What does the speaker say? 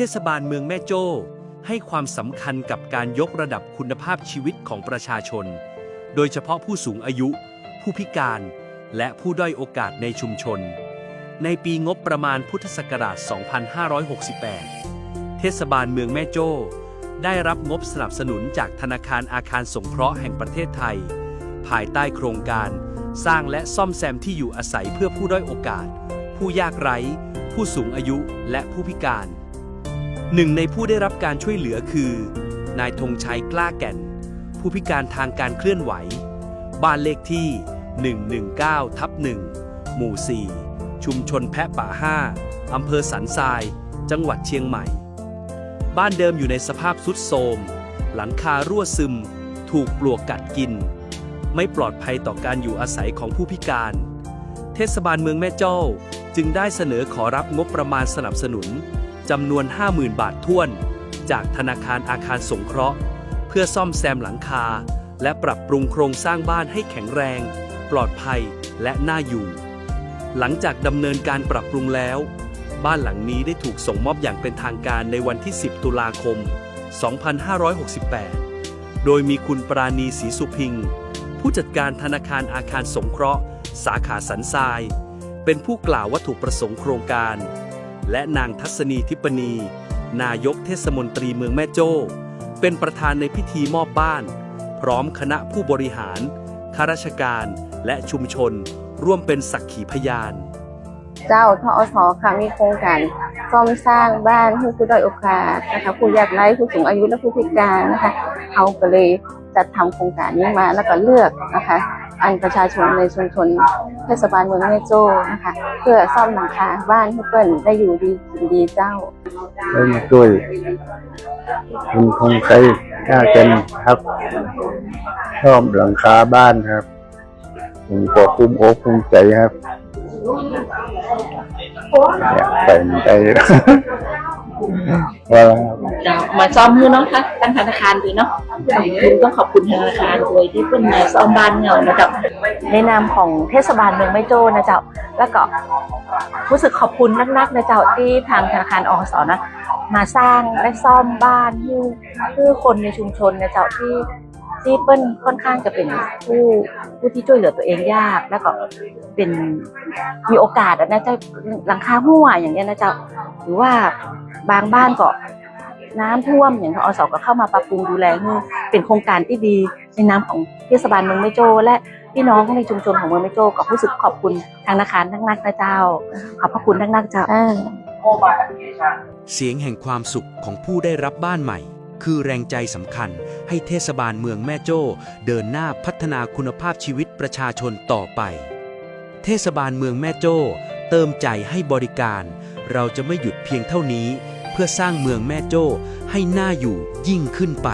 เทศบาลเมืองแม่โจ้ ให้ความสำคัญกับการยกระดับคุณภาพชีวิตของประชาชน โดยเฉพาะผู้สูงอายุ ผู้พิการ และผู้ด้อยโอกาสในชุมชน ในปีงบประมาณพุทธศักราช 2568 เทศบาลเมืองแม่โจ้ได้รับงบสนับสนุนจากธนาคารอาคารสงเคราะห์แห่งประเทศไทย ภายใต้โครงการ สร้างและซ่อมแซมที่อยู่อาศัยเพื่อผู้ด้อยโอกาส ผู้ยากไร้ ผู้สูงอายุและผู้พิการ หนึ่งในผู้ได้รับการช่วยเหลือคือ นายธงชัยกล้าแก่น ผู้พิการทางการเคลื่อนไหว บ้านเลขที่ 119ทับ1หมู่ 4 ชุมชนแพะป่า 5 อำเภอสันทราย จังหวัดเชียงใหม่ บ้านเดิมอยู่ในสภาพสุดโทรม หลังคารั่วซึม ถูกปลวกกัดกิน ไม่ปลอดภัยต่อการอยู่อาศัยของผู้พิการ เทศบาลเมืองแม่เจ้าจึงได้เสนอขอรับงบประมาณสนับสนุน จำนวน 50,000 บาทท้วน จากธนาคารอาคารสงเคราะห์ เพื่อซ่อมแซมหลังคา และปรับปรุงโครงสร้างบ้านให้แข็งแรง ปลอดภัยและน่าอยู่ หลังจากดำเนินการปรับปรุงแล้ว บ้านหลังนี้ได้ถูกส่งมอบอย่างเป็นทางการในวันที่ 10 ตุลาคม 2568 โดยมีคุณปราณีศรีสุพิง ผู้จัดการธนาคารอาคารสงเคราะห์ สาขาสันทราย เป็นผู้กล่าววัตถุประสงค์โครงการ และนางทัศนีทิปณีนายกเทศมนตรีเมืองแม่โจ้ เป็นประธานในพิธีมอบบ้าน พร้อมคณะผู้บริหาร ข้าราชการและชุมชน ร่วมเป็นสักขีพยาน เจ้าทอสค่ะมีโครงการซ่อมสร้างบ้านให้ผู้ด้อยโอกาสนะคะผู้ยากไร้ผู้สูงอายุและผู้พิการนะคะเขาก็เลยจัดทำโครงการนี้มาแล้วก็เลือกนะคะ อันประชาชนในชุมชนเทศบาลเมืองแม่โจ้นะคะ เพื่อซ่อมหลังคาบ้านให้เปิ้นได้อยู่ดีกินดีเจ้าได้มาช่วยคุณคงใช้กล้ากันครับชอบหลังคาบ้านครับผมก็คุ้มอกคุ้มใจครับอยากใส่ใจ ว่าแล้วครับจะมาซ่อมมือเนาะค่ะตั้งธนาคารดีเนาะขอบคุณต้องขอบคุณธนาคารด้วยที่เพิ่นมาซ่อมบ้านเงานะเจ๊ะในนามของเทศบาลเมืองไม่โจ้นะเจ้า แล้วก็รู้สึกขอบคุณนักๆนะเจ้าที่ทางธนาคารอสนะมาสร้างและซ่อมบ้านให้คือคนในชุมชนนะเจ้าที่ ที่เปิ้ลค่อนข้างจะเป็นผู้ผู้ที่ช่วยเหลือตัวเองยากแล้วก็เป็นมีโอกาสอะนะเจ้าหลังคาหัวอย่างเงี้ยนะเจ้าหรือว่าบางบ้านก็น้ำท่วมอย่างทอสก็เข้ามาปรับปรุงดูแลให้เป็นโครงการที่ดีในนามของเทศบาลเมืองไม่โจ้และพี่น้องในชุมชนของเมืองแม่โจ้ก็รู้สึกขอบคุณทางธนาคารทั้งนักนะเจ้า ขอบพระคุณทั้งนักเจ้าอ่าเสียงแห่งความสุขของผู้ได้รับบ้านใหม่ คือแรงใจสำคัญให้เทศบาลเมืองแม่โจ้เดินหน้าพัฒนาคุณภาพชีวิตประชาชนต่อไป เทศบาลเมืองแม่โจ้เติมใจให้บริการ เราจะไม่หยุดเพียงเท่านี้ เพื่อสร้างเมืองแม่โจ้ให้น่าอยู่ยิ่งขึ้นไป